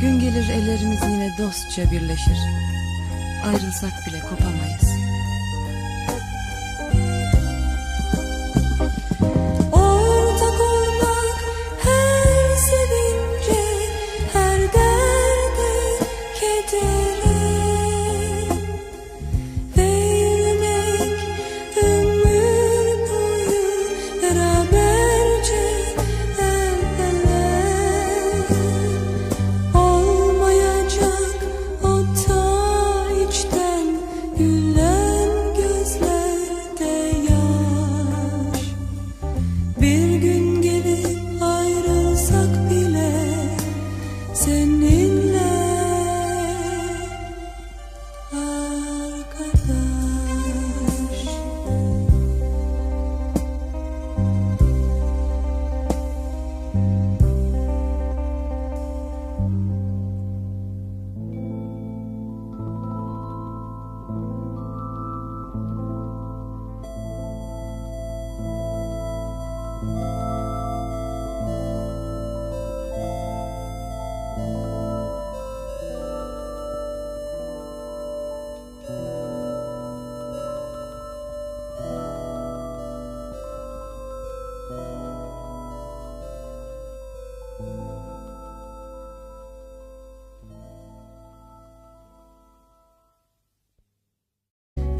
Gün gelir ellerimiz yine dostça birleşir. Ayrılsak bile kopamayız.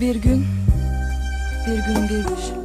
Bir gün, bir gün gelir. Ortak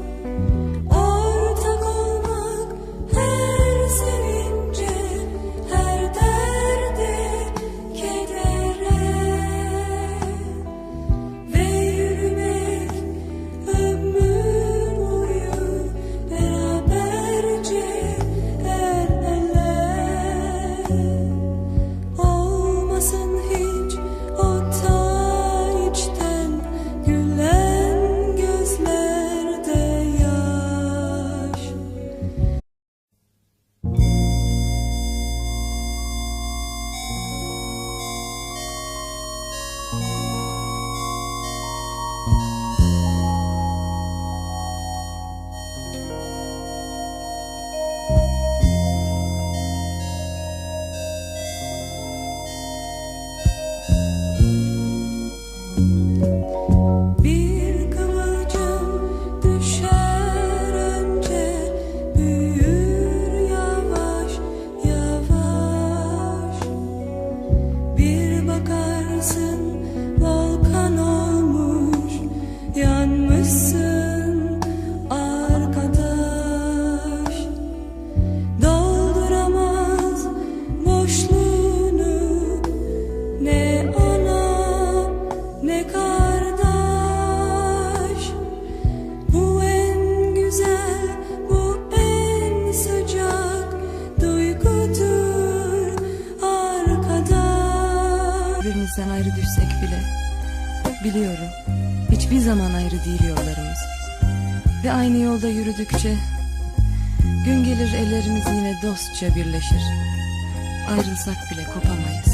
Birbirimizden ayrı düşsek bile, biliyorum hiçbir zaman ayrı değil yollarımız. Ve aynı yolda yürüdükçe, gün gelir ellerimiz yine dostça birleşir. Ayrılsak bile kopamayız.